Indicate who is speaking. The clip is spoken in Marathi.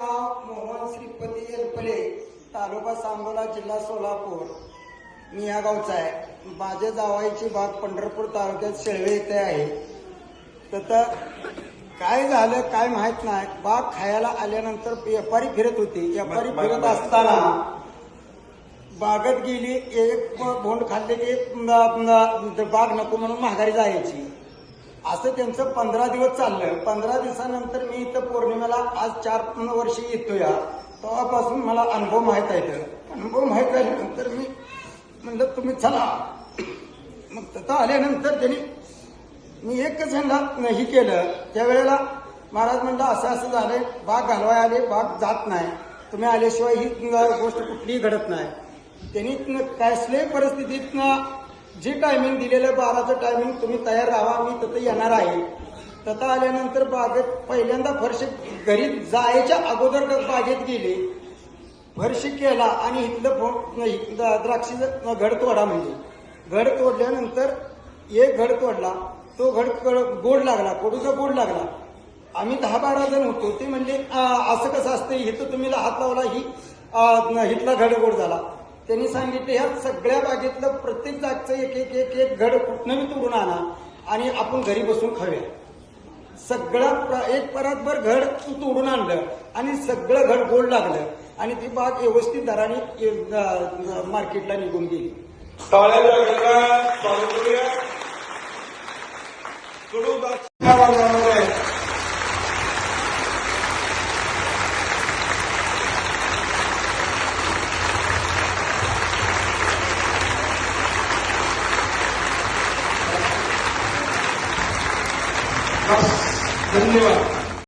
Speaker 1: मोहन श्रीपती एलपले तालुका सांगोला जिल्हा सोलापूर. मी या गावचा आहे. माझ्या जावाईची बाग पंढरपूर तालुक्यात शेळवे येथे आहे. तर काय झालं काय माहीत नाही. बाग खायला आल्यानंतर व्यापारी फिरत होती. व्यापारी फिरत असताना बागेत गेली एक भोंड खाल्ले की बाग नको म्हणून महागारी जायची. असं त्यांचं पंधरा दिवस चाललं पंधरा दिवसानंतर मी इथं पौर्णिमेला आज चार वर्षी येतो या तेव्हापासून मला अनुभव माहीत आहे अनुभव माहीत आल्यानंतर मी म्हणलं तुम्ही चला. मग तिथं आल्यानंतर त्यांनी मी एकच ह्यांना ही केलं. त्यावेळेला महाराज म्हणलं असं असं झालंय. बाग घालवाय आले. बाग जात नाही. तुम्ही आल्याशिवाय ही गोष्ट कुठलीही घडत नाही. त्यांनी कसल्याही परिस्थितीत जे टायमिंग दिलेलं बाराचं टायमिंग तुम्ही तयार राहा मी तथं येणार आहे. तथं आल्यानंतर बागेत पहिल्यांदा फरशी घरी जायच्या अगोदर बागेत गेले. फरशी केला आणि इथलं द- द्राक्षीचं घड तोडा म्हणजे. घड तोडल्यानंतर एक घड तोडला. तो घड गोड लागला कोडूचा गोड लागला. आम्ही दहा बारा जण होतो. ते म्हणले असं कसं असतं इथं तुम्ही हात लावला ही इथला घड गोड झाला. त्यांनी सांगितले ह्या सगळ्या बागेतलं प्रत्येक जागचं एक एक एक एक घड कुठनं मी तोडून आणा आणि आपण घरी बसून खाऊया. सगळा एक परतभर घड तू तोडून आणलं आणि सगळं घड गोड लागलं आणि ती बाग व्यवस्थित दराने मार्केटला निघून गेली.
Speaker 2: स्वागत Vamos. ¿Dónde va?